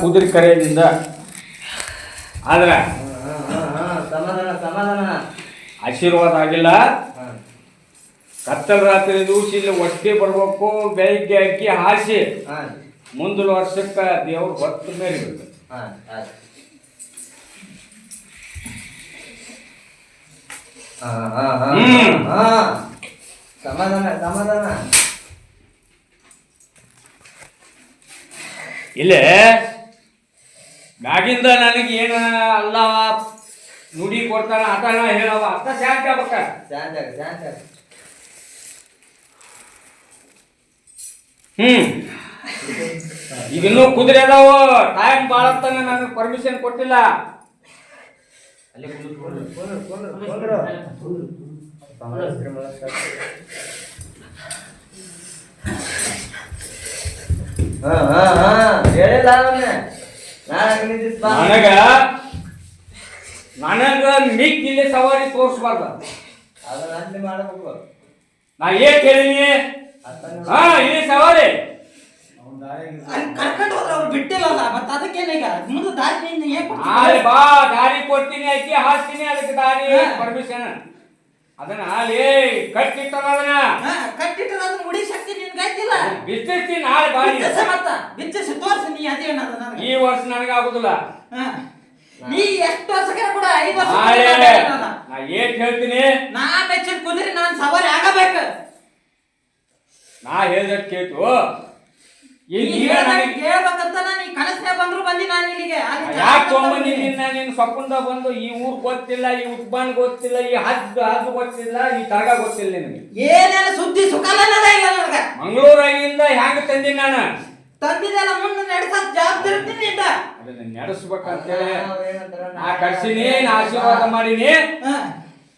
ಕುದುರೆ ಕರೆಯಿಂದ. ಆದ್ರೆ ಸಮಾಧಾನ ಆಶೀರ್ವಾದ ಆಗಿಲ್ಲ. ಕತ್ತಲ ರಾತ್ರಿ ದಿವಸ ಇಲ್ಲಿ ಒಟ್ಟಿ ಬರ್ಬೇಕು, ಬೆಳಿಗ್ಗೆ ಅಕ್ಕಿ ಹಾಸಿ. ಮುಂದಿನ ವರ್ಷಕ್ಕೆ ದೇವ್ರು ಹೊತ್ತು ಮೇಲೆ ಸಮಾಧಾನ ಇಲ್ಲೇ ಮ್ಯಾಗಿಂದ ನನಗೆ ಏನ ಅಲ್ಲ ನುಡಿ ಕೊಡ್ತಾನ ಆತನ ಹೇಳವ ಅರ್ಥ ಶಾಂತಿ ಆಗ್ಬೇಕ ಶಾಂತ ಆಗ, ಶಾಂತ ಆಗ. ಹ್ಮ್ ಈಗ ಇನ್ನೂ ಕುದುರೆ ಅದಾವು ಟೈಮ್ ಭಾಳ ತನ ನನಗೆ ಪರ್ಮಿಷನ್ ಕೊಟ್ಟಿಲ್ಲ ಅಲ್ಲಿ ಕುಂದ್ರು, ಕುಂದ್ರು, ಕುಂದ್ರು, ಕುಂದ್ರು. ಸಮಾಧಾನ, ಸಮಾಧಾನ. ಹಾ ಹಾ ಹಾ ಹೇಳಿಲ್ಲ ಅವನ್ನ ಬಾ. ನನಗ ನನಗ ಮಿಕ್ ಇಲ್ಲಿ ಸವಾರಿ ತೋರಿಸ್ಬಾರ್ದ. ಅದನ್ನ ಮಾಡಬೇಕು ನಾ ಏನ್ ಕೇಳಿನಿ? ಹಾ ಇಲ್ಲಿ ಸವಾರಿ. ಕರ್ಕೊಂಡು ಹೋದ್ರೆ ಅವ್ರು ಬಿಟ್ಟಿಲ್ಲಲ್ಲ ಮತ್ತೆ ಅದಕ್ಕೇನೀಗ? ಮುಂದೆ ದಾರಿ ನೀನು ಏನ್ ಬಾ ದಾರಿ ಕೊಡ್ತೀನಿ ಅಕ್ಕಿ ಹಾಸ್ತೀನಿ ಅದಕ್ಕೆ ದಾರಿ. ಪರ್ಮಿಷನ್ ಅದನ್ನ ಅಲ್ಲಿ ಕಟ್ಟಿಟ್ಟಾರ ಅದನ್ನ ಕಟ್ಟಿಟ್ಟು ಅದನ್ನ ಮುಡಿ ಶಕ್ತಿ ನಿನ್ಗೈತಿಲ್ಲ ಬಿಚ್ಚಿಸ್ತೀನಿ ನಾಳೆ ಬಾರಿ ಮತ್ತ ಬಿಚ್ಚಿಸಿ ತೋರ್ಸು ನೀ ಅದೇನ ನನಗೆ. ಈ ವರ್ಷ ನನಗಾಗುದಿಲ್ಲ. ಹಾ. ನೀ ಎಷ್ಟು ವರ್ಷಕ್ಕೆ ಕೂಡ ಐದು ವರ್ಷ ನಾ ಏನ್ ಹೇಳ್ತೀನಿ? ನಾ ಮೆಚ್ಚಿನ ಕುದುರೆ ನಾನು ಸವಾರಿ ಆಗಬೇಕು. ನಾ ಹೇಳ್ದಕ್ಕೆ ಕೇಳ್ತು ನೀ ಈಗ ಈಗ ಹೇಳ್ದಂಗ್ ನನಗೆ ಕೇಳ್ಬೇಕಂತ ನೀ ಕನಸನೇ ಬಂದ್ರು ಬಂದಿ ನಾನು ಇಲ್ಲಿಗೆ. ನಿನ್ನ ಸೊಪ್ಪಂದ ಬಂದು ಈ ಊರ್ ಗೊತ್ತಿಲ್ಲ ಈ ಉತ್ಪನ್ನ ಗೊತ್ತಿಲ್ಲ ಈ ಹದ್ದು ಹದ್ದು ಗೊತ್ತಿಲ್ಲ ಈ ತರಗ ಗೊತ್ತಿಲ್ಲ ನಿನಗೆ? ಏನೇನು ಸುದ್ದಿ ಸುಖಲನ್ನದ ಇಲ್ಲ ನನಗ. ಮಂಗಳೂರಾಗಿಂದ ಹ್ಯಾಂಗ ತಂದಿ ನಾನು? ತಂದಿದ್ದೆಲ್ಲ ಮುಂದೆ ನಡೆಸಕ್ ಜವಾಬ್ದಾರಿ ನಿಂದ. ಅದನ್ನ ನಡೆಸ್ಬೇಕಂತೇಳಿ ನಾ ಕರ್ಸಿನಿ ನಾ ಆಶೀರ್ವಾದ ಮಾಡೀನಿ.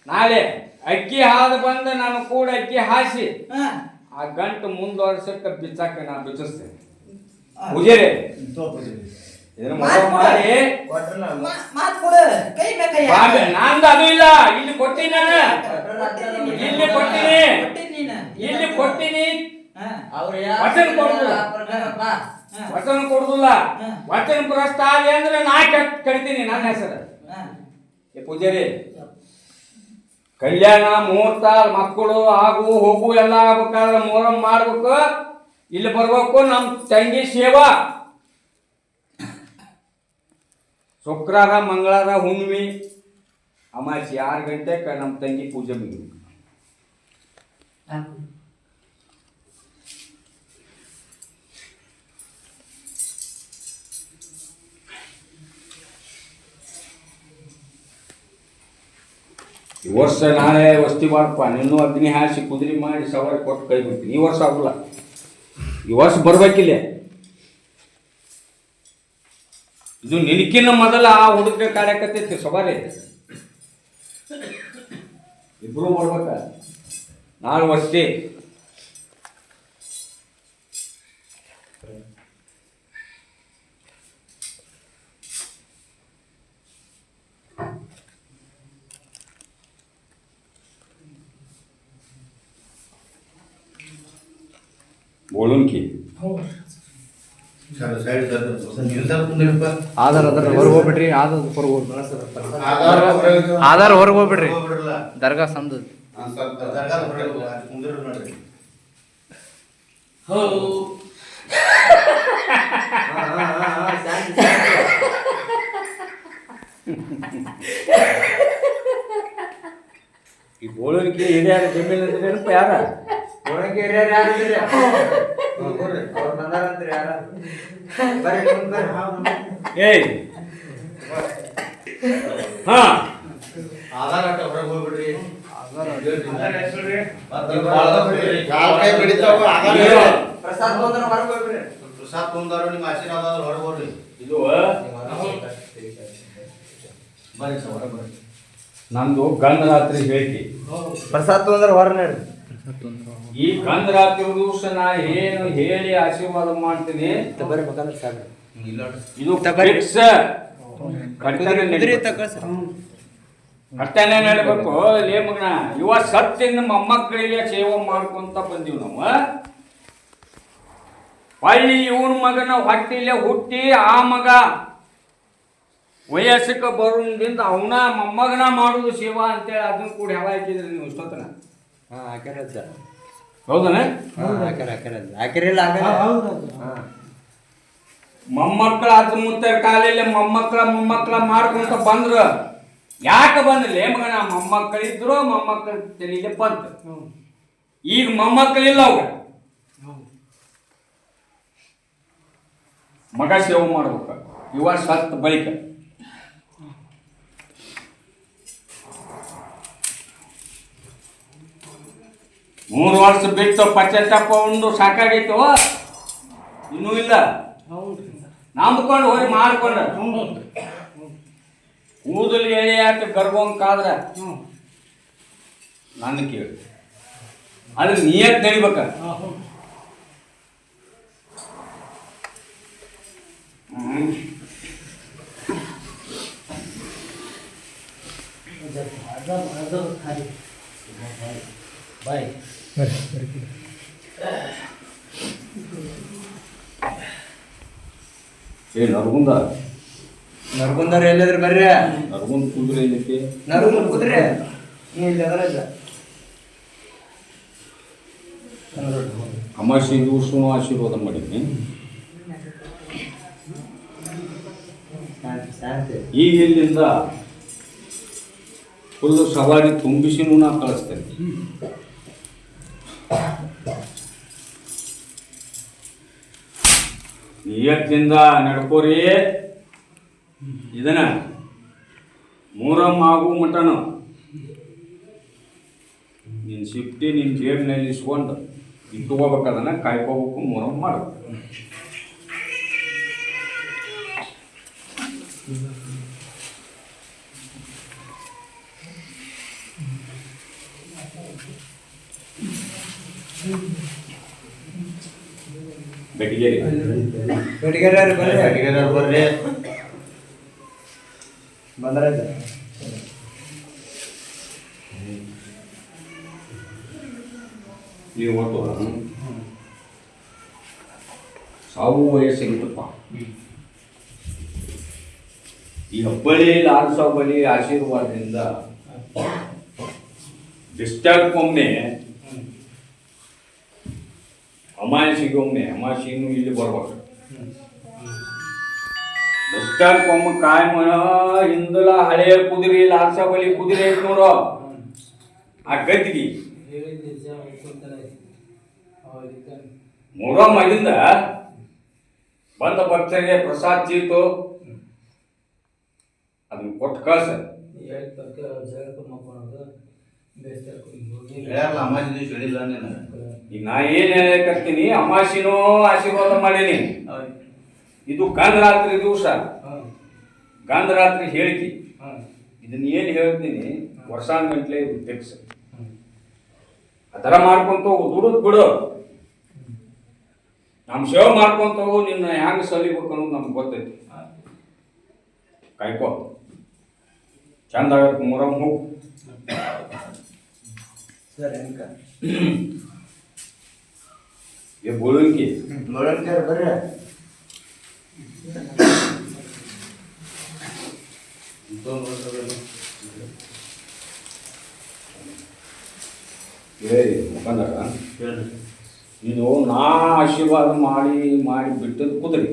ನಾಳೆ ಅಕ್ಕಿ ಹಾದು ಬಂದು ನಾನು ಕೂಡ ಅಕ್ಕಿ ಹಾಸಿ ಆ ಗಂಟು ಮುಂದುವರ್ಸಕ್ಕೆ ಬಿಚ್ಚಾಕ ನಾ ಬಿಚ್ಚಿಸ್ತೇನೆ. ಪೂಜಾರಿ. ಇದನ್ನ ಮೊದಲು ಮಾಡಿ. ಕೊಟ್ರಲ್ಲ ಮಾ- ಮಾತ್ ಕೊಡು. ಕೈ ಬೇಕಯ್ಯ ಬಾಂಬೆ ನಂದು ಅದು ಇಲ್ಲ. ಇಲ್ಲಿ ಕೊಟ್ಟಿನಿ ನಾನು. ಇಲ್ಲಿ ಕೊಟ್ಟಿನಿ. ಕೊಟ್ಟಿನಿ ನೀನು. ಇಲ್ಲಿ ಕೊಟ್ಟಿನಿ. ವಚನ ಕೊಡುದಿಲ್ಲ. ವಚನ ಕೊಡುದಿಲ್ಲ. ವಚನ ಅಂದ್ರೆ ನಾ ಕೆಟ್ಟ ಕಡಿತೀನಿ ನನ್ನ ಹೆಸರು. ಏ ಪೂಜಾರಿ ಕಲ್ಯಾಣ ಮುಹೂರ್ತ ಮಕ್ಕಳು ಆಗು ಹೋಗು ಎಲ್ಲ ಆಗ್ಬೇಕಾದ್ರೆ ಮೊಹರಂ ಮಾಡ್ಬೇಕು. ಇಲ್ಲಿ ಬರ್ಬೇಕು ನಮ್ಮ ತಂಗಿ ಸೇವಾ ಶುಕ್ರವಾರ ಮಂಗಳವಾರ ಹುಣ್ಣಿಮೆ ಅಮಾಸಿ ಆರು ಗಂಟೆಗೆ ನಮ್ಮ ತಂಗಿ ಪೂಜೆ ಮುಗಿಬೇಕು ಈ ವರ್ಷ ನಾಳೆ ವಸ್ತಿ ಮಾಡಪ್ಪ ನಿನ್ನೂ ಅಗ್ನಿ ಹಾಸಿ ಕುದುರೆ ಮಾಡಿ ಸವಾರಿ ಕೊಟ್ಟು ಕೈ ಬಿಡ್ತೀನಿ ಈ ವರ್ಷ ಆಗಲ್ಲ ಈ ವರ್ಷ ಬರ್ಬೇಕಿಲ್ಲ. ಇದು ನಿನಕಿನ್ನ ಮೊದಲ ಆ ಹುಡುಗ ಕಾರ್ಯಕರ್ತೈತಿ ಸವಾರಿ ಇಬ್ರು ಬರ್ಬೇಕ ನಾಳೆ ವಸ್ತಿ ಬೋಳುನ್ಕಿ ಆಧಾರ್ ಅದರ ಹೊರಗೆ ಹೋಗ್ಬಿಡ್ರಿ ಆಧಾರ್ ಹೊರಗೆ ಹೋಗ್ಬಿಡ್ರಿ ಆಧಾರ್ ಹೊರಗೆ ಹೋಗ್ಬಿಡ್ರಿ ದರ್ಗಾ ಸಂದ ಈ ಬೋಳಿಕೆ ಹಿರಿಯರ ಜಮೀನು ಯಾರ ಒಳಗೆ ಹಿರಿಯರು ಯಾರು ಇದ್ರಿ? ಹ್ಮ್, ಬರ್ರಿ. ಅವ್ರು ಬಂದಾರಂತ್ರಿ ಯಾರ? ಬರ್ರಿ, ಮುಂದ್ ಬರ್ರಿ. ಏಯ್ ಹಾ ಆಧಾರ್ ಅಟ್ಟ ಹೊರಗೆ ಹೋಗ್ಬಿಡ್ರಿ ಪ್ರಸಾದ್ ಬಂದ್ರೆ ಹೊರಗ್ ಹೋಗ್ಬಿಡ್ರಿ. ಪ್ರಸಾದ್ ತೊಂದಾರು ನಿಮ್ಮ ಆಶೀರ್ವಾದ ಹೊರಗೆ ಹೋಗ್ರಿ ಇದು ಬರ್ರಿ ಸರ್ ಹೊರಗೆ ಬರ್ರಿ ನಂದು ಗಂಧರಾತ್ರಿ ಪ್ರಸಾದ್ ತೊಂದ್ರೆ ಹೊರ ನಡ್ರಿ ಈ ಕಂದ್ರ ದಿವಸ ನಾ ಏನು ಹೇಳಿ ಆಶೀರ್ವಾದ ಮಾಡ್ತೀನಿ. ಇದು ಫಿಕ್ಸ್ ಕಟ್ಟನೆ ನಡಬೇಕು. ಲೇ ಮಗನ ಇವ ಸತ್ತಿನ ಮೊಮ್ಮಕ್ಕಳಿಗೆ ಸೇವೆ ಮಾಡ್ಕೊಂತ ಬಂದೀವಿ ನಾವು. ಹೊಳ್ಳಿ ಇವನ ಮಗನ ಹೊಟ್ಟಿಲೆ ಹುಟ್ಟಿ ಆ ಮಗ ವಯಸ್ಸಕ್ಕೆ ಬರೋದ್ರಿಂದ ಅವನ ಮೊಮ್ಮಗನ ಮಾಡುದು ಸೇವಾ ಅಂತೇಳಿ ಅದನ್ನ ಕೂಡ ಯಾವ ಹಾಕಿದ್ರಿ ನೀವು ಇಷ್ಟೊತ್ತನ? ಹಾ ಹಾಕ್ಯಾರ ಸರ್. ಹೌದನ? ಹಾ ಹಾಕ್ಯಾರ ಹಾಕ್ಯಾರ ಹಾಕ್ಯಾರಿಲ್ಲ ಹಾಕ್ಯಾರ ಹೌದು ಹಾ. ಮೊಮ್ಮಕ್ಕಳ ಅದ್ ಮುತ್ತ ಕಾಲಲ್ಲಿ ಮೊಮ್ಮಕ್ಕಳ ಮೊಮ್ಮಕ್ಕಳ ಮಾಡ್ಕೊಂತ ಬಂದ್ರ. ಯಾಕೆ ಬಂದ್ರಲ್ಲ ಮಗನ ಮೊಮ್ಮಕ್ಕಳಿದ್ರು ಮೊಮ್ಮಕ್ಕಳ ತಲೆಗೆ ಬಂತು. ಈಗ ಮೊಮ್ಮಕ್ಕಳಿಲ್ಲ ಅವಾಗ ಮಗ ಸೇವೆ ಮಾಡ್ಬೇಕು. ಇವ ಸತ್ತ ಬಳಿಕ. ಮೂರು ವರ್ಷ ಬಿಟ್ಟು ಪಶ್ಚಾತ್ತಾಪ ಒಂದು ಸಾಕಾಗೈತು? ಇನ್ನೂ ಇಲ್ಲ. ನಂಬ್ಕೊಂಡು ಹೋಗಿ ಮಾಡ್ಕೊಂಡ. ಕೂದಲು ಎಳೆ ಆಟ ಗರ್ಭಂಕಾದ್ರ ಹ್ಞೂ ನನ್ನ ಕೇಳಿ. ಅದ್ರ ನಿಯತ್ ನಡಿಬೇಕ. ಹೌದು ಖಾಲಿ ಬಾಯ್ ಏ ನರ್ಗುಂದ. ನಡ್ಕೊಂಡವ್ರು ಎಲ್ಲಿದ್ರು ಬರ್ರಿ? ನರ್ಗುಂದ ಕೂದಲು ಏನೈತಿ ನಡ್ಕೊಂಡ್ ಕೂತ್ರಿ ನೀ ಇಲ್ಲಿ ಅಮಾಶಿ ದಿವಸ ಆಶೀರ್ವಾದ ಮಾಡಿದ್ನಿ. ಈ ಈಗ ಇಲ್ಲಿಂದ ಫುಲ್ ಸವಾರಿ ತುಂಬಿಸಿನೂ ನಾ ಕಳಿಸ್ತೇನೆ. ನಿಯತ್ತಿಂದ ನಡ್ಕೋರಿ. ಇದನ್ನ ಮೂರಮ್ಮ ಆಗು ಮಟನ. ನಿನ್ನ ಶಿಫ್ಟಿ ನಿನ್ನ ಜೇಬ್ನಲ್ಲಿ ಇಸ್ಕೊಂಡು ಇಟ್ಕೋಬೇಕು ಅದನ್ನ ಕಾಯ್ಕೋಬೇಕು ಮೂರಮ್ಮ ಮಾಡಬೇಕು ಬೆಟ್ಟಿಗೇರಿ ಬೆಟಗೇರಿ ಬರ್ರಿ. ಅಡಿಗೆದಾರ್ ಬರ್ರಿ. ಬಂದ್ರೆ ನೀವು ಒಟ್ಟು ಸಾವು ವಯಸ್ಸಿಗಿತ್ತಪ್ಪ ಈ ಹಬ್ಬಳಿ ಲಾಲ್ಸಾ ಬಲಿ ಆಶೀರ್ವಾದದಿಂದ ಡಿಸ್ಟರ್ಬ್ಗೊಮ್ಮೆ ಒಮ್ಮೆ ಅಮಾಸಿನೂ ಇಲ್ಲಿ ಬರ್ಬೇಕು. ಡಿಸ್ಟರ್ಬ್ಗೊಮ್ಮೆ ಕಾಯಿ ಮನ ಹಿಂದಲ ಹಳೆಯ ಕುದುರೆ ಲಾಸ ಬಲಿ ಕುದುರೆ ಐತ್ ನೋಡು. ಆ ಗದ್ದಿಗೆ. ಮೊಹರಂ ಆಗಿಂದ ಬಂದ ಭಕ್ತರಿಗೆ ಪ್ರಸಾದ ಚೀತು ಅದನ್ನ ಕೊಟ್ಟು ಕಳ್ಸ. ಹೇಳಿಲ್ಲ ನೀನು. ಈಗ ನಾ ಏನ್ ಹೇಳಕತ್ತೀನಿ ಅಮಾಸಿನೂ ಆಶೀರ್ವಾದ ಮಾಡೀನಿ. ಇದು ಗಂಧರಾತ್ರಿ ದಿವಸ. ಗಾಂಧರಾತ್ರಿ ಹೇಳಿಕೆ ಇದನ್ನ ಏನ್ ಹೇಳ್ತೀನಿ? ವರ್ಷಾನ್ಗಂಟ್ಲೆ ಇದು ಥರ ಮಾಡ್ಕೊಂತ ಹೋಗು, ದುಡಿದ್ ಬಿಡು. ನಮ್ಮ ಸೇವೆ ಮಾಡ್ಕೊಂತ ಹೋಗು, ನಿನ್ನ ಹ್ಯಾಂಗ ಸಲಿಬೇಕು ಅನ್ನೋದು ನಮ್ಗೆ ಗೊತ್ತೈತಿ. ಕಾಯ್ಕೋ. ಚಂದ ಆಗತ್ತೆ ಮೊರಂ ಹೋಗು. ಸರಿ ಅನ್ಕ ಏ ಬೋಳಂಕಿ ನೋಡಂಕರ್ ಬರ್ರಿ. ಏ ಮುಖಂಡರ ಇದು ನಾ ಆಶೀರ್ವಾದ ಮಾಡಿ ಮಾಡಿ ಬಿಟ್ಟದ್ದು ಕುದುರೆ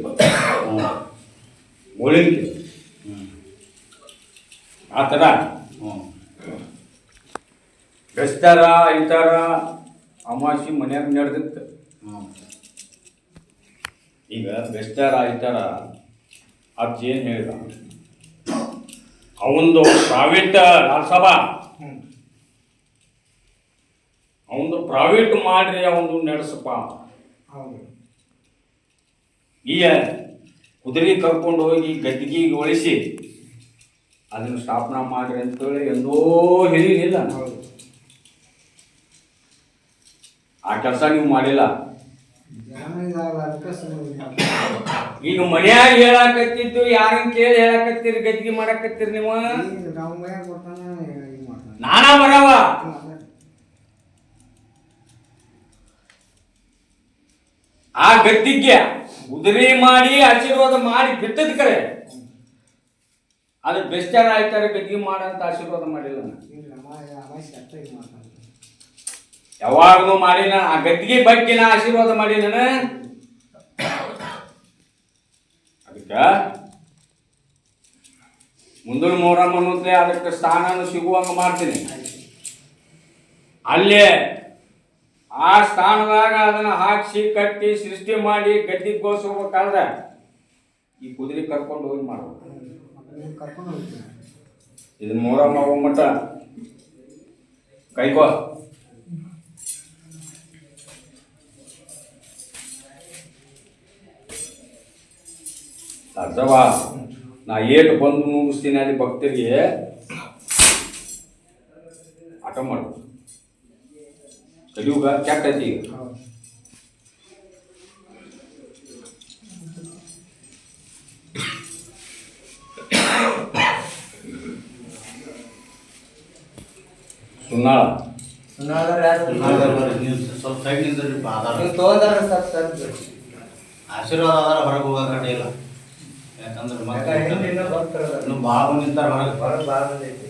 ಬೋಳಿಂಕಿ ಆ ಥರ. ಬೆಸ್ತಾರ ಐತಾರ ಅಮಾಸಿ ಮನ್ಯಾಗ ನಡೆದಿತ್ತು? ಈಗ ಬೆಸ್ತಾರ ಐತಾರ ಅಜ್ಜಿ ಏನು ಹೇಳಿದ? ಅವಂದು ಪ್ರಾವೇಟ್ ಲಾಲ್ಸಭಾ ಅವಂದು ಪ್ರೈವೇಟ್ ಮಾಡ್ರಿ ಅವಂದು ನಡೆಸಪ್ಪ. ಈಗ ಕುದುರೆ ಕರ್ಕೊಂಡು ಹೋಗಿ ಗದ್ದಿಗೆ ಒಳಿಸಿ ಅದನ್ನು ಸ್ಥಾಪನಾ ಮಾಡ್ರಿ ಅಂತೇಳಿ ಎಂದೋ ಹೇಳಿಲ್ಲ ಹೌದು ಆ ಕೆಲಸ ನೀವು ಮಾಡಿಲ್ಲ. ಈಗ ಮನ್ಯಾಗ ಹೇಳಾಕತ್ತಿದ್ದು ಯಾರನ್ನ ಕೇಳಿ ಹೇಳಾಕತ್ತೀರಿ ಗದ್ದಿಗೆ ಮಾಡಾಕತ್ತೀರಿ ನೀವು? ನಾನಾ ಬರವ. ಆ ಗದ್ದಿಗೆ ಉದುರಿ ಮಾಡಿ, ಆಶೀರ್ವಾದ ಮಾಡಿ ಬಿತ್ತದ ಕರೆ. ಅದು ಬೆಸ್ಟಾರ ಆಯ್ತಾರೆ ಗದ್ದಿಗೆ ಮಾಡಂತ ಆಶೀರ್ವಾದ ಮಾಡಿಲ್ಲ ನಾನು. ಯಾವಾಗಲೂ ಮಾಡಿನ ಆ ಗದ್ದಿಗೆ ಬಗ್ಗೆ ನಾ ಆಶೀರ್ವಾದ ಮಾಡಿನ ಅದಕ್ಕ ಮುಂದಿನ ಮೊಹರಂ ಅನ್ನೋದೇ ಅದಕ್ಕೆ ಸ್ಥಾನ ಸಿಗುವಂಗ ಮಾಡ್ತೀನಿ. ಅಲ್ಲೇ ಆ ಸ್ಥಾನದಾಗ ಅದನ್ನ ಹಾಕಿಸಿ ಕಟ್ಟಿ ಸೃಷ್ಟಿ ಮಾಡಿ ಗದ್ದಿಗೆ ಗೋಸ್ಬೇಕಾದ್ರೆ ಈ ಕುದುರೆ ಕರ್ಕೊಂಡು ಹೋಗಿ ಮಾಡ್ಬೇಕು. ಇದನ್ನ ಮೊಹರಂ ಆಗೋ ಮಟ್ಟ. ಕೈಕೋ ಅರ್ಥವಾ ನಾ ಏಟು ಬಂದು ಮುಗಿಸ್ತೀನಿ ಅಲ್ಲಿ ಭಕ್ತರಿಗೆ. ಆಟ ಮಾಡು. ಕಲಿಯುಗ ಕೆಟ್ಟೈತಿ ಈಗ. ಸುನ್ನಾಳ. ಸುನ್ನಾದವ್ರು ಯಾರು ಸುಮ್ಮನೆ ಬರ್ರಿ, ನೀವು ಸ್ವಲ್ಪ ಸೈಡ್ ನಿಂದ್ರಿ ಆಧಾರ. ನೀವು ತೋದಾರ ಸ್ವಲ್ಪ ಸ್ವಲ್ಪ ಆಶೀರ್ವಾದ ಆಧಾರ ಹೊರಗೆ ಹೋಗಕ್ಕೆ ಅಡ್ಡಿ ಇಲ್ಲ. ಯಾಕಂದ್ರೆ ಮತ್ತೆ ಭಕ್ತರಲ್ಲ. ಇನ್ನು ಭಾಳ ಮಂದಿ ನಿಂತಾರ ಹೊರಗೆ. ಹೊರಗ್ ಬಾಳ್ ಮಂದಿ ಐತಿ.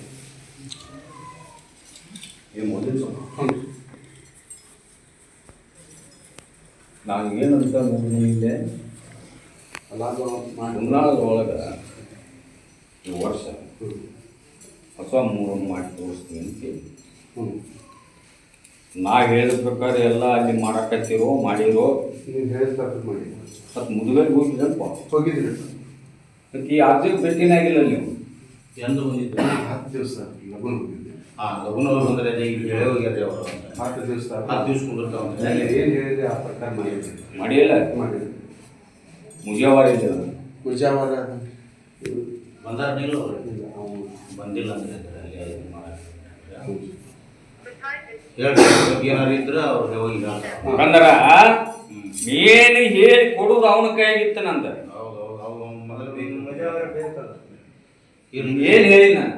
ಏನು ಮೊದಲು ನಾನು ಏನಂತ ಉನ್ನಾಳದ ಒಳಗೆ ಈ ವರ್ಷ ಹೊಸ ಮೂರು ಮಾಡಿ ತೋರಿಸ್ತೀನಿ ಅಂತ ಹೇಳಿ. ನಾ ಹೇಳಿದ ಪ್ರಕಾರ ಎಲ್ಲ ಅಲ್ಲಿ ಮಾಡಕತ್ತಿರೋ ಮಾಡಿರೋ ನೀವು ಹೇಳಿದ ಮಾಡಿ ಮತ್ತು ಮುದುಗರಿಗೆ ಹೋಗಿದ್ದೆ ಹೋಗಿದ್ರಿ ಮತ್ತು ಈ ಭೇಟಿನೇ ಆಗಿಲ್ಲ ನೀವು. ಎಂದು ಬಂದಿದ್ದೆ. ಹತ್ತು ದಿವಸ ಲಗುನ್ ಹೋಗಿದ್ದೆ ಹಾ ಲಗುನ ಅವ್ರು ಬಂದ್ರೆ ಈಗ ಹೇಳೇ ಹೋಗ್ಯಾರ್ರಿ ಅವರು ಹತ್ತು ದಿವಸ ಹತ್ತು ದಿವಸ ಕುಂದಿರ್ತಾವ ಏನು ಹೇಳಿದೆ ಆ ಪ್ರಕಾರ ಮಾಡಿದ್ದೆ ಮಾಡಿಲ್ಲ? ಮಾಡಿದ್ದೆ ಮುಜಾವಾರ ಇದ್ದಿಲ್ಲ? ಮುಜಾವಾರ ಬಂದಾರ ನೀವು ಅವ್ರು. ಬಂದಿಲ್ಲ ಅಂದ್ರೆ ಬಗ್ಗೆ ಏನಾರು ಇದ್ರೆ ಅವ್ರಿಗೆ ಹೋಗಿ ಬಂದರ? ಯಾಕಂದ್ರ ಏನು ಹೇಳಿ ಕೊಡುದು ಅವನ ಕೈಯಾಗಿತ್ತು ನಂದ. ಏನ್ ಹೇಳಿ ನಾನು.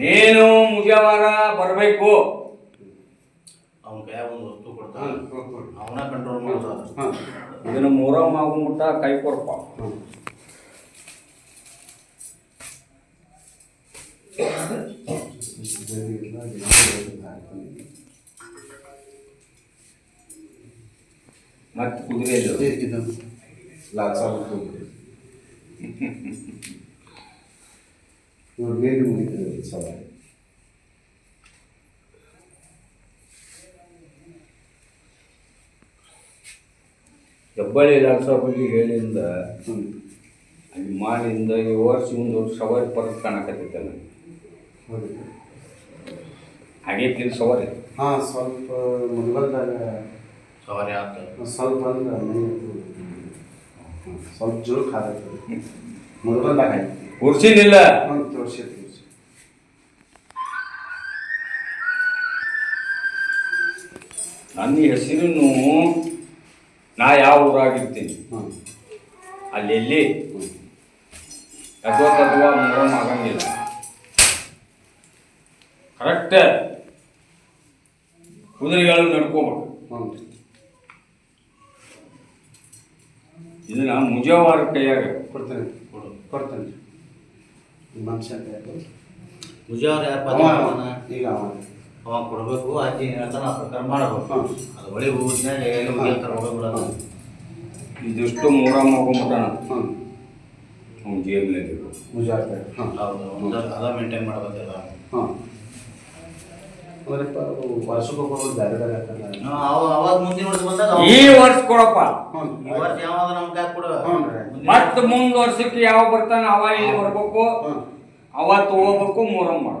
ನೀನು ಮುಜಾವಾರ ಬರಬೇಕು. ಅವ್ನ ಕೈಯಾಗ ಒಂದು ವಸ್ತು ಕೊಡ್ತಾನೆ. ಅವನ ಕಂಟ್ರೋಲ್ ಮಾಡೋದು ಹಾಂ ಇದನ್ನ ಮೂರಮ್ಮ ಆಗೋ ಮುಟ್ಟ ಕೈ ಕೊಡಪ್ಪ ಮತ್ತೆ ಕುದುರೆ ಇದು. ಇದು ಲಾಲ್ ಸಾಬ್ ಹೋಗಿದ್ದೆ ಇವ್ರು ಮೇಲೆ ಮುಗಿದ್ರು ಸವಾರಿ ಹೆಬ್ಬಳ್ಳಿ ಲಕ್ಷ ಬಗ್ಗೆ ಹೇಳಿಂದ ಮಾಡಿಂದ ಈ ವರ್ಷ ಒಂದು ವರ್ಷ ಸವಾರಿ ಪರಕ್ ಕಾಣಕತ್ತೈತೆ ನನಗೆ ಹೋಗಿದ್ದೆ ಆಗೈತಿ ಸವಾರಿ ಹಾಂ ಸ್ವಲ್ಪ ಮುದ್ಗಲ್ದಾಗ ಸವಾರಿ ಆಗ್ತದೆ ಸ್ವಲ್ಪ ಅಂದ್ರೆ. ಸ್ವಲ್ಪ ಜೋರು ತೋರ್ಸಿ ತೋರ್ಸಿ. ನನ್ನ ಹೆಸರನ್ನು ನಾ ಯಾವ ಊರಾಗಿರ್ತೀನಿ? ಹಾಂ. ಅಲ್ಲಿ ಎಲ್ಲಿ ಅಥವಾ ತತ್ವ ಮೂರಮ್ಮ ಆಗಂಗಿಲ್ಲ. ಕರೆಕ್ಟ್ ಕುದುರೆಗಳು ನಡ್ಕೋಬೇಕು ಹ್ಞೂ ಇದನ್ನ ಮುಜಾವಾರ ಕೈಯಾಗ ಕೊಡ್ತೇನೆ. ಕೊಡು ಕೊಡ್ತೇನೆ. ನಿಮ್ಮ ಮನುಷ್ಯ ಅಂತ ಯಾರು? ಅವ ಪದ ಈಗ ಅವ. ಅವ ಕೊಡಬೇಕು ಅಜ್ಜಿ ಹೇಳ್ತಾನೆ ಆ ಪ್ರಕಾರ ಮಾಡಬೇಕು. ಹಾಂ. ಅದು ಒಳ್ಳೆ ಹೋಗುದ್ನಾಗ ಎಲ್ಲಿ ಹೋಗಿರ್ತಾರ ಹೋಗ್ಬಿಡೋದು ಇದಿಷ್ಟು ಮೂರಮ್ಮ ಹೋಗ್ಬಿಟ್ಟಾನ ಹಾಂ. ಅವ್ನ ಜೇಬಿನಲ್ಲಿ ಹಾಂ. ಹೌದು ಅದ ಮೇಂಟೈನ್ ಮಾಡಬೇಕಲ್ಲ. ಹಾಂ ಅವರಪ್ಪ ವರ್ಷಕ್ಕೊಬ್ಬರು ಬೇರೆ ಬೇರೆ ಆಗ್ತಾರಲ್ಲ ಅವ ಅವಾಗ ಮುಂದಿನ ವರ್ಷ ಬಂದಾಗ ಅವ- ಈ ವರ್ಷ ಕೊಡಪ್ಪ ಮತ್ತ ಮುಂದ್ ವರ್ಷಕ್ಕೆ ಯಾವ ಬರ್ತಾನ ಅವ ಇಲ್ಲಿ ಬರ್ಬೇಕು? ಅವ ತಗೋಬೇಕು ಮೂರ ಮಾಡು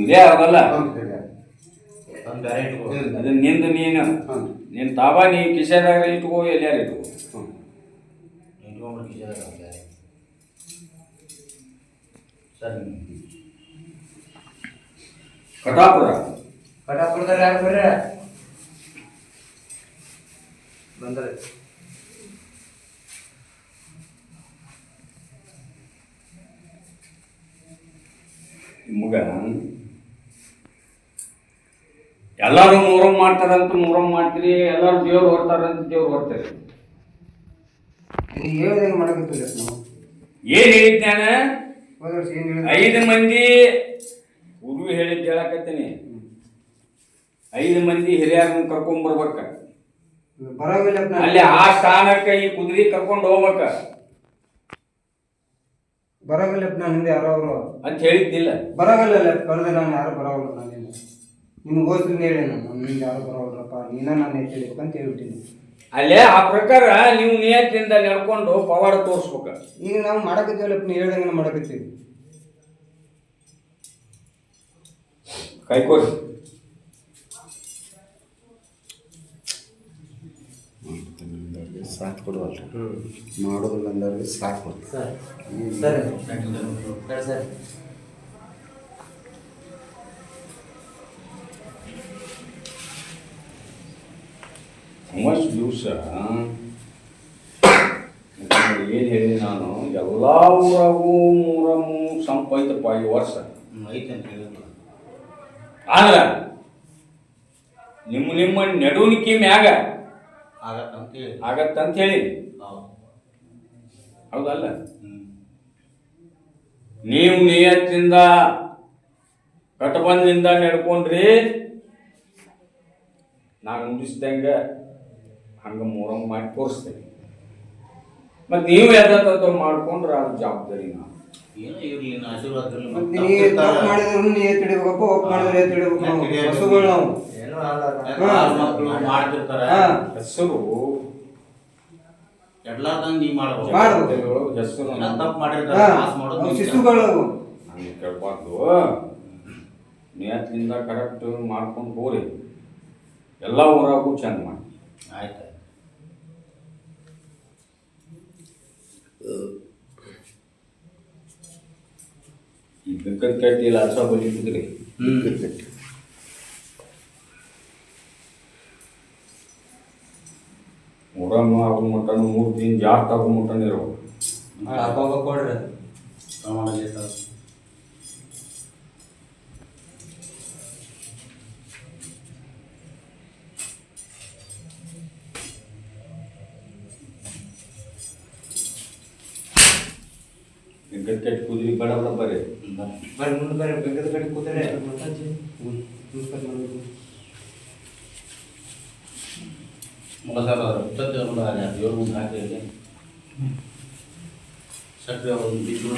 ಇದೆ. ಆಗಲ್ಲ. ಅದನ್ನ ನಿಂದು ನೀನು. ನಿನ್ ತಾಬಾ ನೀ ಕಿಶೆದಾಗ ಇಟ್ಕೋ ಎಲ್ಲಾರು ಇಟ್ಕೋ. ಇಟ್ಕೊಂಡ್ರೆ ಕಿಶೆದಾಗ ಒಂದ್ ಬ್ಯಾರೆ. ಸರಿ ಕಟಾಪುರ. ಕಟಾಪುರದಲ್ಲಿ ಯಾರು ಬರ್ರಿ ಬಂದ್ರೆ. ನಿಮ್ಗ ಎಲ್ಲರೂ ಮೂರಮ್ ಮಾಡ್ತಾರಂತ ಮೂರು ಮಾಡ್ತೀರಿ ಎಲ್ಲರೂ ದೇವ್ರು ಹೊರ್ತಾರಂತ ದೇವ್ರು ಹೊರ್ತಾರೆ. ಹೇಳ್ದಂಗೆ ಮಾಡಕತ್ತಿಲ್ಲ ನಾವು? ಏನ್ ಹೇಳಿದ್ನಾನ ಹೋದ ವರ್ಷ ಏನು ಹೇಳಿದ ಐದು ಮಂದಿ ಗುರು ಹೇಳಿದ್ ಹೇಳಕತ್ತೀನಿ ಐದು ಮಂದಿ ಹಿರಿಯರನ್ನ ಕರ್ಕೊಂಡ್ ಬರ್ಬೇಕ. ಅಲ್ಲಿ ಆ ಸ್ಥಾನಕ್ಕೆ ಈ ಕುದುರೆ ಕರ್ಕೊಂಡು ಹೋಗ್ಬೇಕ. ಬರಗಲ್ಲ ನಾನು ಹಿಂದೆ ಯಾರೋ ಅವರು. ಅಂತ ಹೇಳಿದ್ದಿಲ್ಲ. ಬರಗಲ್ಲ ಕಳೆದ ನಾನು ಯಾರು ಬರೋಲ್ಲ ನಾನು ನಿಮ್ಗೆ ಓದ್ತೀನಿ ಹೇಳಿ ನಾನು ನನ್ನ ಹಿಂದೆ ಯಾರು ಬರೋಲ್ಲಪ್ಪ ನೀನ ನಾನು ಅಂತ ಹೇಳ್ಬಿಟ್ಟಿನಿ ಅಲ್ಲೇ ಆ ಪ್ರಕಾರ ನೀವು ನಿಯತ್ತಿನಿಂದ ನಡ್ಕೊಂಡು ಪವಾಡ ತೋರಿಸ್ಬೇಕ. ಈಗ ನಾವು ಮಾಡಕತ್ತೀವಲ್ಲಪ್ಪ ನೀವು ಹೇಳ್ದಂಗೆ ಮಾಡಕತ್ತೀವಿ. ಕೈಕೋರಿ ಸಾಥ್ ಕೊಡುವಲ್ರಿ. ಮಾಡೋದಿಲ್ಲ ಅಂದವ್ರಿಗೆ ಸಾಥ್ ಕೊಡ್ತಾರೆ ಸರ್ ದಿವಸ ಏನು ಹೇಳಿ ನಾನು? ಎಲ್ಲ ಊರಾಗೂ ಮೂರ ಸಂಪ ಐತಪ್ಪ ಈ ವರ್ಷ ಆದ್ರ ನಿಮ್ಮ ನಿಮ್ಮ ನಡುವಣಿಕೆ ಮ್ಯಾಗ ಆಗತ್ತಂತ ಹೇಳಿ ಹೌದಲ್ಲ? ನೀವು ನಿಯತ್ತಿಂದ ಕಟಬಂದಿಂದ ನಡ್ಕೊಂಡ್ರಿ ನಾನು ನುಡಿಸ್ದಂಗ ಹಂಗ ಮೂರಂಗ್ ಮಾಡಿ ತೋರಿಸ್ತೇನೆ. ಮತ್ತೆ ನೀವು ಯಾವ್ದಾದ್ರು ಮಾಡ್ಕೊಂಡ್ರೆ ಅದು ಜವಾಬ್ದಾರಿ ನಾನು. ಹೆಸರು ಎಡ್ಲಾರ್ದಂಗ್ ನೀ ಮಾಡ್ಬೇಕು. ಹೆಸರು ತಪ್ಪು ಮಾಡಿರ್ತಾರ ಪಾಸ್ ಮಾಡೋದು ಅವು ಶಿಶುಗಳು. ಹಂಗೆ ಕೇಳ್ಬಾರ್ದು. ಕರೆಕ್ಟ್ ಮಾಡ್ಕೊಂಡು ಹೋಗ್ರಿ. ಎಲ್ಲ ಊರಾಗೂ ಚೆಂದ ಮಾಡಿ. ಆಯ್ತು. ಈ ಬೆಕ್ಕದ ಕಟ್ಟಿ ಲಾಸ ಬಲಿತಿದ್ರಿ ಹ್ಮ್ ಮೂರಮ್ಮ ಆಗೋ ಮಟನು ಮೂರು ದಿನ ಜಾಸ್ತಿ ಆಗೋ ಮಟನ್ ಇರೋ ಅಬ್ಬಬ್ಬ ಕೊಡ್ರಿ ಪ್ರಮಾಣ ಲೇಟ್ ಬೆಕ್ಕದ ಕಟ್ಟಿ ಕುದುರೆ ಬೇಡ ಬೇಡ ಬರ್ರಿ ಬರ್ರಿ ಮುಂದೆ ಬರ್ರಿ ಬೆಂಕದ ಕಡೆ ಕೂತ್ರೆ ನಮಸ್ಕಾರ ಮಾಡ್ಬೇಕು ಮುಖಸರ ಸದ್ಯ ನೋಡ ದೇವ್ರ ಮುಂದೆ ಹಾಕಿ ಸಕ್ರೆ ಒಂದು ಬಿಟ್ಟು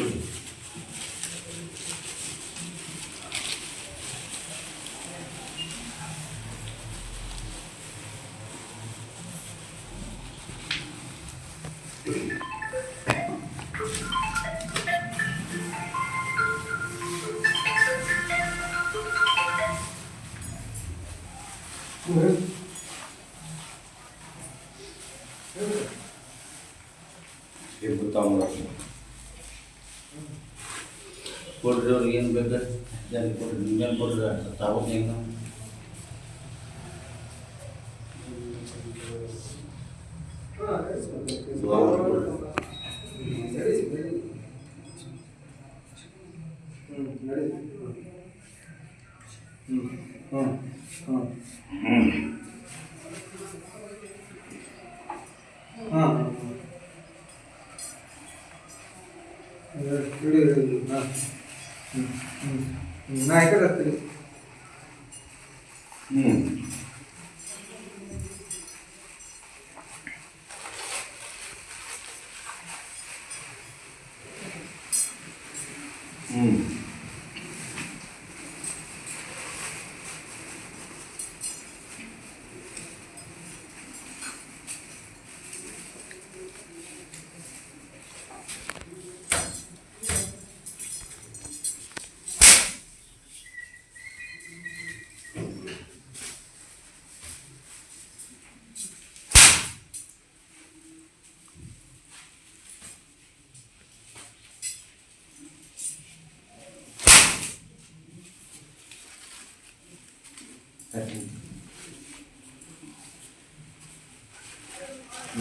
ನೋಡಿ ಇದು ಗೊತ್ತಾಗ ಕೊಡ್ರಿ ಅವ್ರಿಗೆ ಏನು ಬೇಕು ಜನ ಕೊಡ್ರಿ ನಿಮ್ಗೇನು ಕೊಡ್ರಿ ತಾವು ಹೆಂಗ ನಾ ಈ ಕಡೆ ಹತ್ತೀನಿ ಹ್ಞೂ ಹ್ಞೂ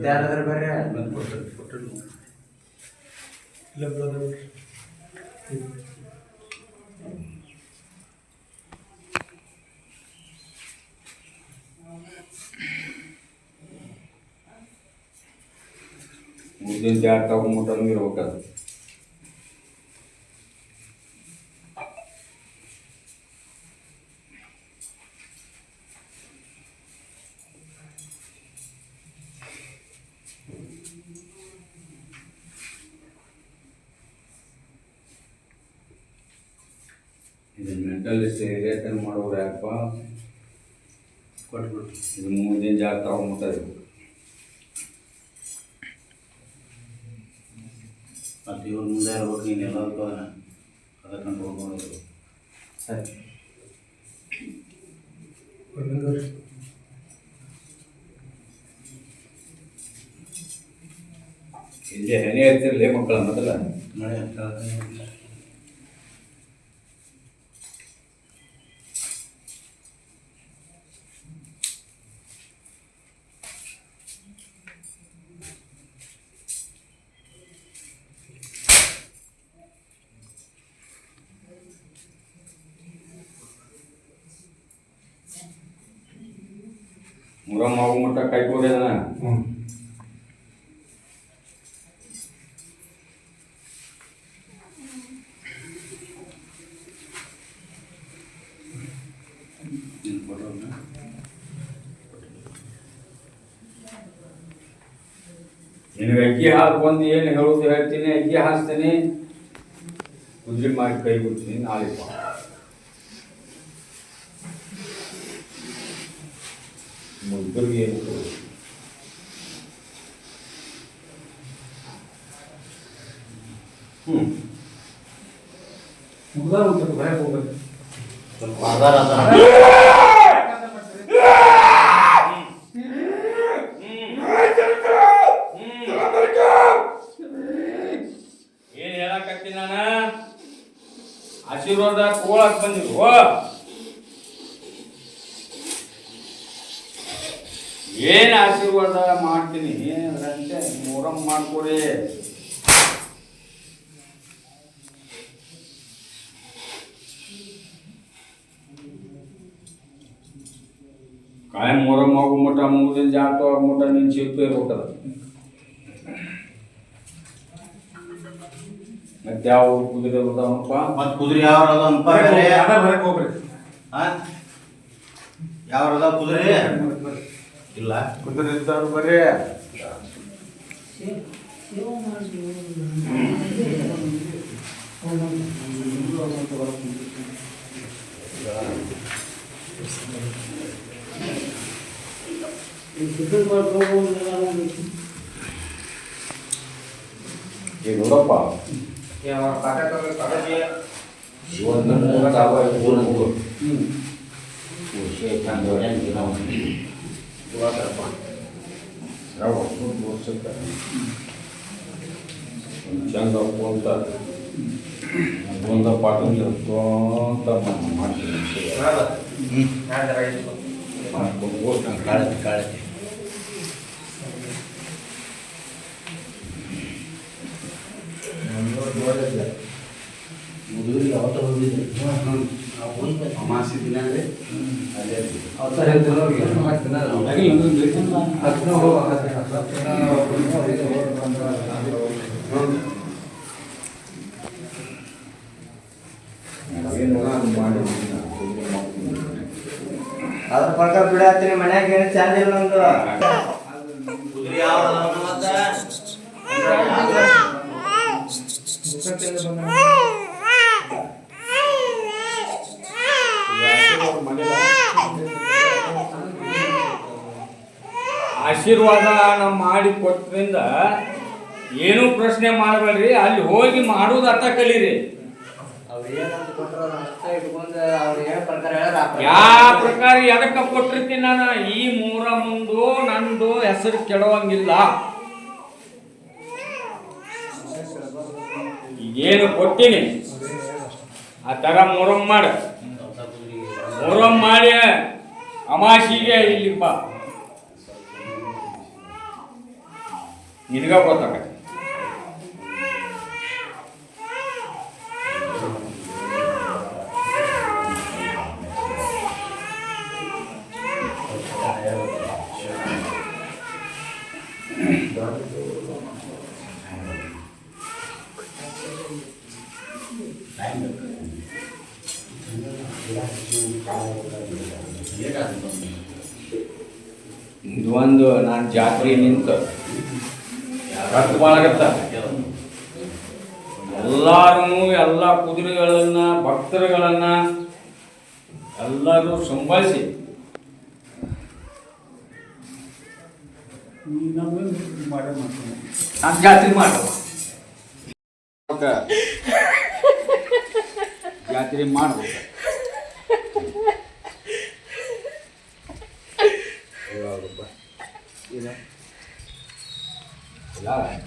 ನೀವು ನೋಡ್ಲಾ? ಇಲ್ಲ ಅದೇ ನಾವು ಮತ್ತೆ ಯಾರಾದ್ರೂ ಬರ್ರಿ ಮುಂದಿನ ಜಾಗ ತಗೊಂಡ್ಬಿಟ್ಟು ಇರ್ಬೇಕದು ಇದು ಮೆಂಟಲಿಸ್ಟ್ ರಿಲೇಟನ್ ಮಾಡೋರು ಯಾಕಪ್ಪ ಕೊಟ್ಬಿಟ್ಟು ಇದು ಮುಂದಿನ ಜಾಗ ತಗೊಂಡ್ಬಿಟ್ಟು ಇರ್ಬೇಕು ಮತ್ತು ಇವ್ರ ಮುಂದೆ ಇರ್ಬೇಕು, ನೀನು ಎಲ್ಲದಕ್ಕೂ ಅದಕ್ಕಂಡು ಹೋಗ್ಬೋದು ಸರಿ. ಇಲ್ಲಿ ಹೆಣೆ ಇರ್ತಿರ್ಲಿ ಮಕ್ಕಳ ಮೊದಲ? ಮಳೆ ಆಗ್ತಾ ಮುರಮ್ಮ ಆಗೋ ಮಟ್ಟ ಕೈ ಕೂರ್ಯದನ ನೀನು ಕೊಡೋಣ ನಿನಗೆ ಅಕ್ಕಿ ಹಾಲು ಬಂದು ಏನು ಹೇಳೋದು ಹೇಳ್ತೀನಿ ಅಕ್ಕಿ ಹಾಸ್ತೀನಿ ಕುದ್ರಿ ಮಾಡಿ ಕೈ ಬಿಡ್ತೀನಿ ನಾಳೆ ಮುಗ್ಗರಿಗೆ ಏನು ಕೊಡೋದು? ಹ್ಮ್ ಸ್ವಲ್ಪ ಆಧಾರ ಅದ ಏನ್ ಹೇಳಕತ್ತೀನಿ ನಾನು ಆಶೀರ್ವಾದ ಕೋಳಕ್ ಬಂದಿರು ಏನ್ ಆಶೀರ್ವಾದ ಮಾಡ್ತೀನಿ ಅದ್ರಂತೆ ಮೂರಮ್ ಮಾಡ್ಕೊಡಿ ಕಾಯಂ ಮೂರಮ್ ಆಗೋ ಮಟ್ಟ ಮುಗಿದಿನ ಜಾತ ಆಗೋ ಮಟ್ಟ ನಿನ್ ಶಿಲ್ಪ ಇರ್ಬೇಕದ ಮತ್ತೆ ಯಾವ ಕುದುರೆ ಬರ್ತಾವಪ್ಪ ಮತ್ತು ಕುದುರೆ ಯಾವ ಅದಾವಪ್ಪ ಬೇರೆ ಹಾಂ ಯಾವ ಅದಾವ ಕುದುರೆ ಇಲ್ಲ ಕುದುರೆ ಇದ್ದವ್ರು ಬರ್ರಿ ಈಗ ನೋಡಪ್ಪ ಒಂದು ಮೂರು ಸಾವಿರ ಮೂರು ಮೂರು ಯಾವ ಒಂದು ವರ್ಷಕ್ಕೆ ಒಂದು ಚಂದ ಅಂತ ಒಂದು ಪಾಠ ಅಂತ ಮಾಡ್ತೀನಿ ಕಾಳಜಿ ಕಾಳಜಿ ಮುದುಗರಿಗೆ ಯಾವತ್ತ ಹೋಗಿದ್ದೆ ಅಮಾಸಿ ದಿನ ಅಂದ್ರೆ ಅಲ್ಲೇ ಏನು ಬಿಡತ್ತೀನಿ ಮನ್ಯಾಗ ಏನು ಚಂದ ಇಲ್ಲ ಮತ್ತೆ ಆಶೀರ್ವಾದ ನಮ್ಮ ಮಾಡಿ ಕೊಟ್ಟರಿಂದ ಏನೂ ಪ್ರಶ್ನೆ ಮಾಡಬೇಡ್ರಿ, ಅಲ್ಲಿ ಹೋಗಿ ಮಾಡೋದು ಅರ್ಥ ಕಲೀರಿ. ಯಾವ ಪ್ರಕಾರ ಎದಕ್ಕೆ ಕೊಟ್ಟಿರ್ತೀನಿ ನಾನು? ಈ ಮೂರ ಮುಂದು ನಂದು ಹೆಸರು ಕೆಡವಂಗಿಲ್ಲ. ಏನು ಕೊಟ್ಟಿನಿ? ಆ ಥರ ಮೊರಂ ಮಾಡ. ಮೊರಂ ಮಾಡಿ ಅಮಾಸಿಗೆ ಇಲ್ಲಿ ಬಾ. ನಿನಗ ಗೊತ್ತಾಗತ್ತೆ. ಇದು ಒಂದು ನಾನು ಜಾತ್ರೆ ನಿಂತ. ಆಗತ್ತ ಎಲ್ಲಾರು ಎಲ್ಲ ಕುದುರೆಗಳನ್ನ, ಭಕ್ತರುಗಳನ್ನ ಎಲ್ಲರೂ ಸಂಭಾಳಿಸಿ. ನಾನು ಜಾತ್ರೆ ಮಾಡ. ಜಾತ್ರೆ ಮಾಡ್ಬೇಕು. 对了，回来。